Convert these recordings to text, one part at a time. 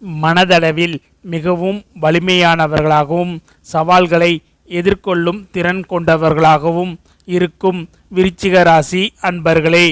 மனதளவில் மிகவும் வலிமையானவர்களாகவும் சவால்களை எதிர்கொள்ளும் திறன் கொண்டவர்களாகவும் இருக்கும் விருச்சிக ராசி அன்பர்களே.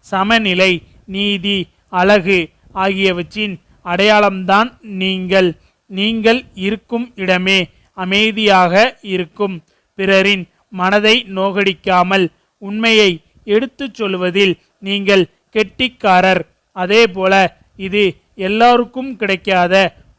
சமநிலை நீதி அழகு ஆகியவற்றின் அடையாளம்தான் நீங்கள். நீங்கள் இருக்கும் இடமே அமைதியாக இருக்கும். பிறரின் மனதை நோகடிக்காமல் உண்மையை எடுத்துச் சொல்வதில் நீங்கள் கெட்டிக்காரர். அதேபோல இது எல்லாருக்கும் கிடைக்காத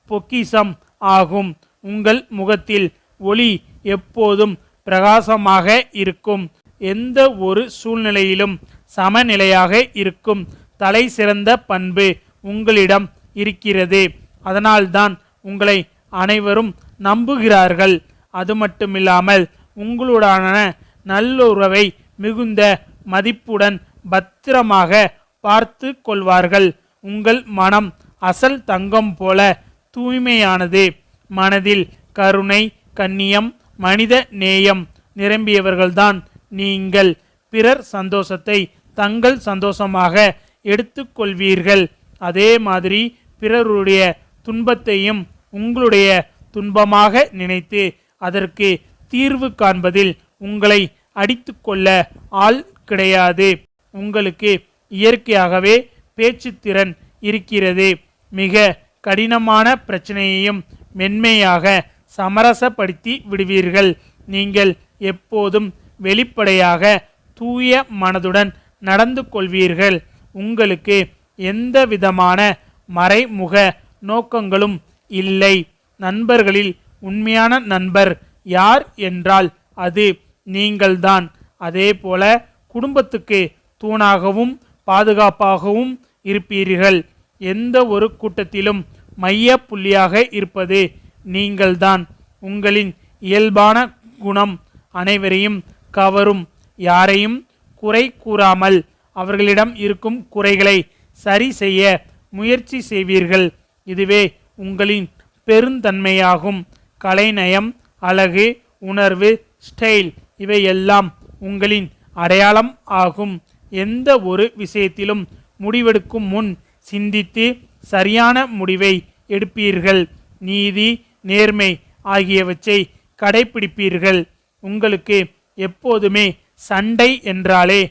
பொக்கிசம் ஆகும். உங்கள் முகத்தில் ஒளி எப்போதும் பிரகாசமாக இருக்கும். எந்த ஒரு சூழ்நிலையிலும் சமநிலையாக இருக்கும். தலை சிறந்த பண்பு உங்களிடம் இருக்கிறது. அதனால்தான் உங்களை அனைவரும் நம்புகிறார்கள். அது மட்டுமில்லாமல் உங்களுடனான நல்லுறவை மிகுந்த மதிப்புடன் பத்திரமாக பார்த்து கொள்வார்கள். உங்கள் மனம் அசல் தங்கம் போல தூய்மையானது. மனதில் கருணை கண்ணியம் மனித நேயம் நிரம்பியவர்கள்தான் நீங்கள். பிறர் சந்தோஷத்தை தங்கள் சந்தோஷமாக எடுத்துக்கொள்வீர்கள். அதே மாதிரி பிறருடைய துன்பத்தையும் உங்களுடைய துன்பமாக நினைத்து அதற்கு தீர்வு காண்பதில் உங்களை அடித்துக்கொள்ள ஆள் கிடையாது. உங்களுக்கு இயற்கையாகவே பேச்சுத்திறன் இருக்கிறது. மிக கடினமான பிரச்சனையையும் மென்மையாக சமரசப்படுத்தி விடுவீர்கள். நீங்கள் எப்போதும் வெளிப்படையாக தூய மனதுடன் நடந்து கொள்வீர்கள். உங்களுக்கு எந்த விதமான மறைமுக நோக்கங்களும் இல்லை. நண்பர்களில் உண்மையான நண்பர் யார் என்றால் அது நீங்கள்தான். அதே போல குடும்பத்துக்கு தூணாகவும் பாதுகாப்பாகவும் இருப்பீர்கள். எந்த ஒரு கூட்டத்திலும் மைய புள்ளியாக இருப்பது நீங்கள்தான். உங்களின் இயல்பான குணம் அனைவரையும் கவரும். யாரையும் குறை கூறாமல் அவர்களிடம் இருக்கும் குறைகளை சரி செய்ய முயற்சி செய்வீர்கள். இதுவே உங்களின் பெருந்தன்மையாகும். கலைநயம் அழகு உணர்வு ஸ்டைல் இவையெல்லாம் உங்களின் அடையாளம் ஆகும். எந்த ஒரு விஷயத்திலும் முடிவெடுக்கும் முன் சிந்தித்து சரியான முடிவை எடுப்பீர்கள். நீதி நேர்மை ஆகியவற்றை கடைபிடிப்பீர்கள் உங்களுக்கு எப்போதுமே சண்டை என்றாலே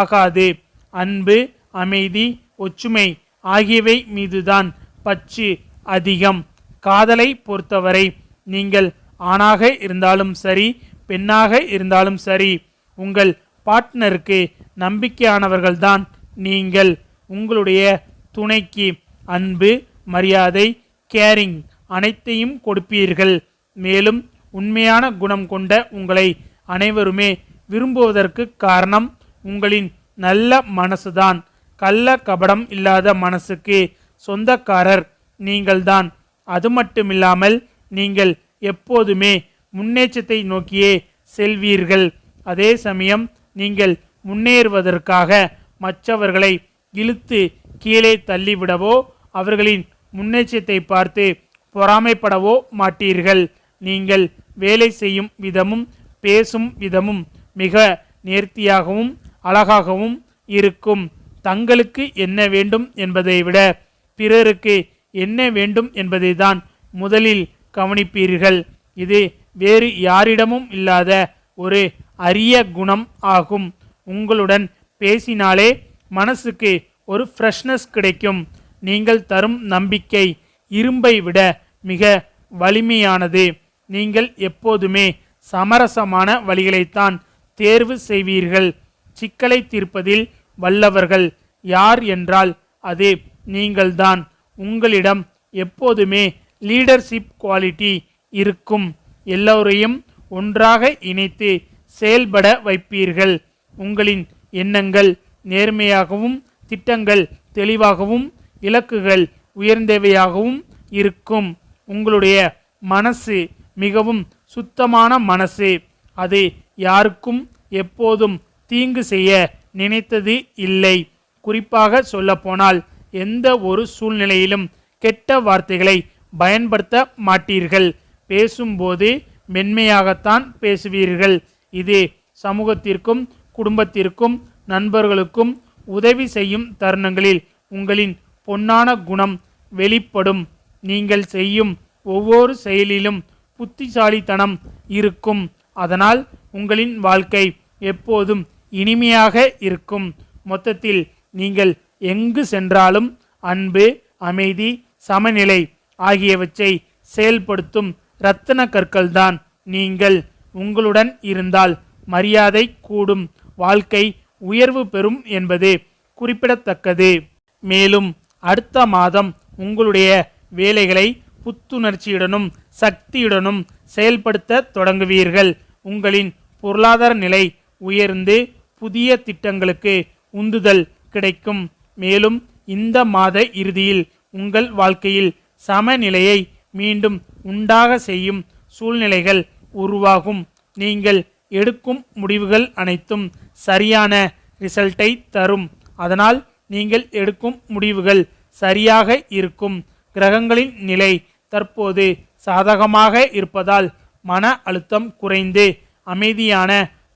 ஆகாது. அன்பு அமைதி ஒற்றுமை ஆகியவை மீதுதான் பற்று அதிகம். காதலை பொறுத்தவரை நீங்கள் ஆணாக இருந்தாலும் சரி பெண்ணாக இருந்தாலும் சரி உங்கள் பார்ட்னருக்கு நம்பிக்கையானவர்கள்தான் நீங்கள். உங்களுடைய துணைக்கு அன்பு மரியாதை கேரிங் அனைத்தையும் கொடுப்பீர்கள். மேலும் உண்மையான குணம் கொண்ட உங்களை அனைவருமே விரும்புவதற்கு காரணம் உங்களின் நல்ல மனசுதான். கள்ள கபடம் இல்லாத மனசுக்கு சொந்தக்காரர் நீங்கள்தான். அது மட்டுமில்லாமல் நீங்கள் எப்போதுமே முன்னேற்றத்தை நோக்கியே செல்வீர்கள். அதே சமயம் நீங்கள் முன்னேறுவதற்காக மற்றவர்களை இழுத்து கீழே தள்ளிவிடவோ அவர்களின் முன்னேற்றத்தை பார்த்து பொறாமைப்படவோ மாட்டீர்கள். நீங்கள் வேலை செய்யும் விதமும் பேசும் விதமும் மிக நேர்த்தியாகவும் அழகாகவும் இருக்கும். தங்களுக்கு என்ன வேண்டும் என்பதை விட பிறருக்கு என்ன வேண்டும் என்பதை தான் முதலில் கவனிப்பீர்கள். இது வேறு யாரிடமும் இல்லாத ஒரு அரிய குணம் ஆகும். உங்களுடன் பேசினாலே மனசுக்கு ஒரு ஃப்ரெஷ்னஸ் கிடைக்கும். நீங்கள் தரும் நம்பிக்கை இரும்பை விட மிக வலிமையானது. நீங்கள் எப்போதுமே சமரசமான வழிகளைத்தான் தேர்வு செய்வீர்கள். சிக்கலை தீர்ப்பதில் வல்லவர்கள் யார் என்றால் அது நீங்கள்தான். உங்களிடம் எப்போதுமே லீடர்ஷிப் குவாலிட்டி இருக்கும். எல்லோரையும் ஒன்றாக இணைத்து செயல்பட வைப்பீர்கள். உங்களின் எண்ணங்கள் நேர்மையாகவும் திட்டங்கள் தெளிவாகவும் இலக்குகள் உயர்ந்தவையாகவும் இருக்கும். உங்களுடைய மனசு மிகவும் சுத்தமான மனசு. அது யாருக்கும் எப்போதும் தீங்கு செய்ய நினைத்தது இல்லை. குறிப்பாக சொல்லப்போனால் எந்த ஒரு சூழ்நிலையிலும் கெட்ட வார்த்தைகளை பயன்படுத்த மாட்டீர்கள். பேசும்போது மென்மையாகத்தான் பேசுவீர்கள். இது சமூகத்திற்கும் குடும்பத்திற்கும் நண்பர்களுக்கும் உதவி செய்யும் தருணங்களில் உங்களின் பொன்னான குணம் வெளிப்படும். நீங்கள் செய்யும் ஒவ்வொரு செயலிலும் புத்திசாலித்தனம் இருக்கும். அதனால் உங்களின் வாழ்க்கை எப்போதும் இனிமையாக இருக்கும். மொத்தத்தில் நீங்கள் எங்கு சென்றாலும் அன்பு அமைதி சமநிலை ஆகியவற்றை செயல்படுத்தும் இரத்தன கற்கள்தான் நீங்கள். உங்களுடன் இருந்தால் மரியாதை கூடும். வாழ்க்கை உயர்வு பெறும் என்பது குறிப்பிடத்தக்கது. மேலும் அடுத்த மாதம் உங்களுடைய வேலைகளை புத்துணர்ச்சியுடனும் சக்தியுடனும் செயல்படுத்த தொடங்குவீர்கள். உங்களின் பொருளாதார நிலை உயர்ந்து புதிய திட்டங்களுக்கு உந்துதல் கிடைக்கும். மேலும் இந்த மாத இறுதியில் உங்கள் வாழ்க்கையில் சமநிலையை மீண்டும் உண்டாக செய்யும் சூழ்நிலைகள் உருவாகும். நீங்கள் எடுக்கும் முடிவுகள் அனைத்தும் சரியான ரிசல்ட்டை தரும். அதனால் நீங்கள் எடுக்கும் முடிவுகள் சரியாக இருக்கும். கிரகங்களின் நிலை தற்போது சாதகமாக இருப்பதால் மன அழுத்தம் குறைந்து அமைதியான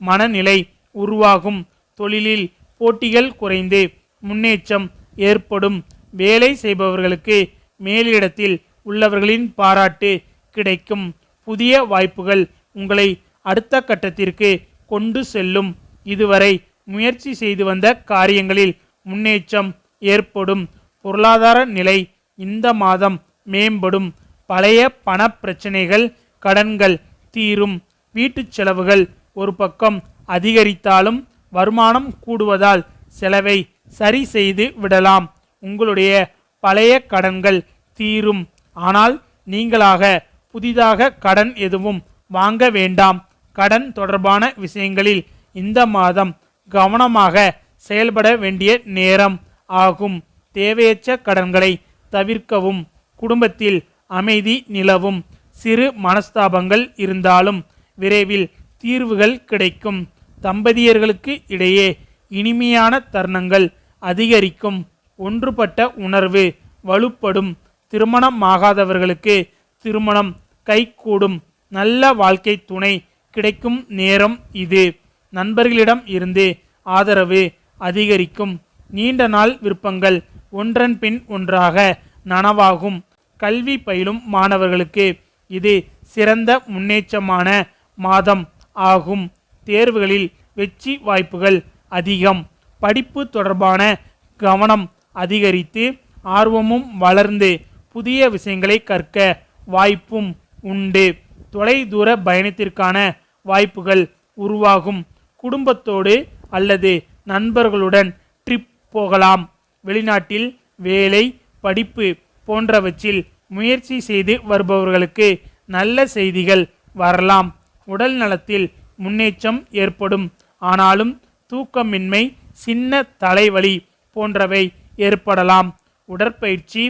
மனநிலை உருவாகும். தொழிலில் போட்டிகள் குறைந்து முன்னேற்றம் ஏற்படும். வேலை செய்பவர்களுக்கு மேலிடத்தில் உள்ளவர்களின் பாராட்டு கிடைக்கும். புதிய வாய்ப்புகள் உங்களை அடுத்த கட்டத்திற்கு கொண்டு செல்லும். இதுவரை முயற்சி செய்து வந்த காரியங்களில் முன்னேற்றம் ஏற்படும். பொருளாதார நிலை இந்த மாதம் மேம்படும். பழைய பண பிரச்சனைகள் கடன்கள் தீரும். வீட்டுச் செலவுகள் ஒரு பக்கம் அதிகரித்தாலும் வருமானம் கூடுவதால் செலவை சரி செய்து விடலாம். உங்களுடைய பழைய கடன்கள் தீரும். ஆனால் நீங்களாக புதிதாக கடன் எதுவும் வாங்க வேண்டாம். கடன் தொடர்பான விஷயங்களில் இந்த மாதம் கவனமாக செயல்பட வேண்டிய நேரம் ஆகும். தேவையற்ற கடன்களை தவிர்க்கவும் குடும்பத்தில் அமைதி நிலவும் சிறு மனஸ்தாபங்கள் இருந்தாலும் விரைவில் தீர்வுகள் கிடைக்கும். தம்பதியர்களுக்கு இடையே இனிமையான தருணங்கள் அதிகரிக்கும். ஒன்றுபட்ட உணர்வு வலுப்படும். திருமணமாகாதவர்களுக்கு திருமணம் கைகூடும். நல்ல வாழ்க்கை துணை கிடைக்கும் நேரம் இது. நண்பர்களிடம் இருந்து ஆதரவு அதிகரிக்கும். நீண்ட நாள் விருப்பங்கள் ஒன்றன் பின் ஒன்றாக நனவாகும். கல்வி பயிலும் மாணவர்களுக்கு இது சிறந்த முன்னேற்றமான மாதம் ஆகும். தேர்வுகளில் வெற்றி வாய்ப்புகள் அதிகம். படிப்பு தொடர்பான கவனம் அதிகரித்து ஆர்வமும் வளர்ந்து புதிய விஷயங்களை கற்க வாய்ப்பும் உண்டு. தொலைதூர பயணத்திற்கான வாய்ப்புகள் உருவாகும். குடும்பத்தோடு அல்லது நண்பர்களுடன் ட்ரிப் போகலாம். வெளிநாட்டில் வேலை படிப்பு போன்றவற்றில் முயற்சி செய்து வருபவர்களுக்கு நல்ல செய்திகள் வரலாம். உடல் நலத்தில் முன்னேற்றம் ஏற்படும். ஆனாலும் தூக்கமின்மை சின்ன தலைவலி போன்றவை ஏற்படலாம். உடற்பயிற்சி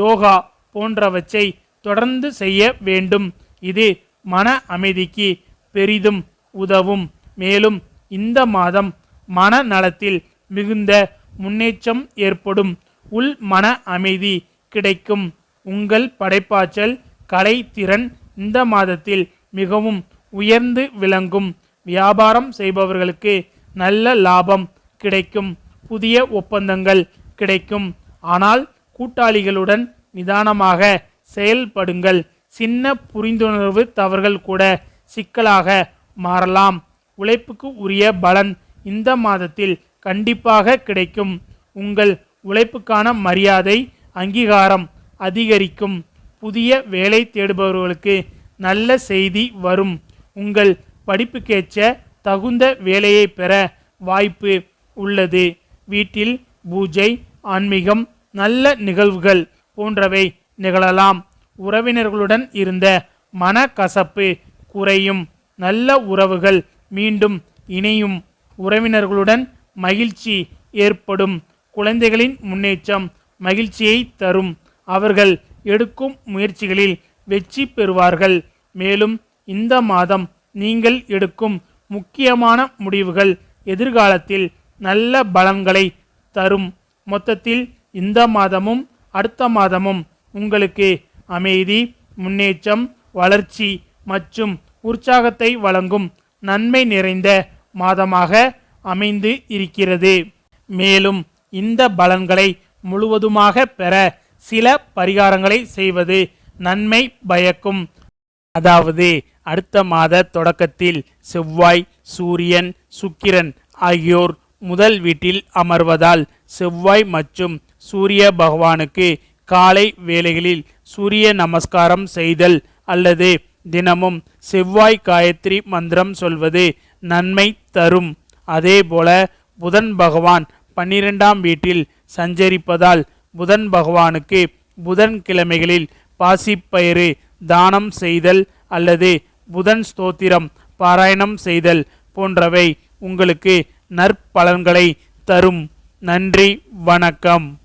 யோகா போன்றவற்றை தொடர்ந்து செய்ய வேண்டும். இது மன அமைதிக்கு பெரிதும் உதவும். மேலும் இந்த மாதம் மன நலத்தில் மிகுந்த முன்னேற்றம் ஏற்படும். உள் மன அமைதி கிடைக்கும். உங்கள் படைப்பாற்றல் திறன் இந்த மாதத்தில் மிகவும் உயர்ந்து விளங்கும். வியாபாரம் செய்பவர்களுக்கு நல்ல லாபம் கிடைக்கும். புதிய ஒப்பந்தங்கள் கிடைக்கும். ஆனால் கூட்டாளிகளுடன் நிதானமாக செயல்படுங்கள். சின்ன புரிந்துணர்வு தவறுகள் கூட சிக்கலாக மாறலாம். உழைப்புக்கு உரிய பலன் இந்த மாதத்தில் கண்டிப்பாக கிடைக்கும். உங்கள் உழைப்புக்கான மரியாதை அங்கீகாரம் அதிகரிக்கும். புதிய வேலை தேடுபவர்களுக்கு நல்ல செய்தி வரும். உங்கள் படிப்புக்கேற்ற தகுந்த வேலையை பெற வாய்ப்பு உள்ளது. வீட்டில் பூஜை ஆன்மீகம் நல்ல நிகழ்வுகள் போன்றவை நிகழலாம். உறவினர்களுடன் இருந்த மனக்கசப்பு குறையும். நல்ல உறவுகள் மீண்டும் இணையும் உறவினர்களுடன் மகிழ்ச்சி ஏற்படும். குழந்தைகளின் முன்னேற்றம் மகிழ்ச்சியை தரும். அவர்கள் எடுக்கும் முயற்சிகளில் வெற்றி பெறுவார்கள். மேலும் இந்த மாதம் நீங்கள் எடுக்கும் முக்கியமான முடிவுகள் எதிர்காலத்தில் நல்ல பலன்களை தரும். மொத்தத்தில் இந்த மாதமும் அடுத்த மாதமும் உங்களுக்கு அமைதி முன்னேற்றம் வளர்ச்சி மற்றும் உற்சாகத்தை வழங்கும் நன்மை நிறைந்த மாதமாக அமைந்து இருக்கிறது. மேலும் இந்த பலன்களை முழுவதுமாக பெற சில பரிகாரங்களை செய்வது நன்மை பயக்கும். அதாவது அடுத்த மாத தொடக்கத்தில் செவ்வாய் சூரியன் சுக்கிரன் ஆகியோர் முதல் வீட்டில் அமர்வதால் செவ்வாய் மற்றும் சூரிய பகவானுக்கு காலை வேளைகளில் சூரிய நமஸ்காரம் செய்தல் அல்லது தினமும் செவ்வாய் காயத்ரி மந்திரம் சொல்வது நன்மை தரும். அதேபோல புதன் பகவான் பன்னிரெண்டாம் வீட்டில் சஞ்சரிப்பதால் புதன் பகவானுக்கு புதன் கிழமைகளில் பாசிப்பயிறு தானம் செய்தல் அல்லது புதன் ஸ்தோத்திரம் பாராயணம் செய்தல் போன்றவை உங்களுக்கு நற்பலன்களை தரும். நன்றி வணக்கம்.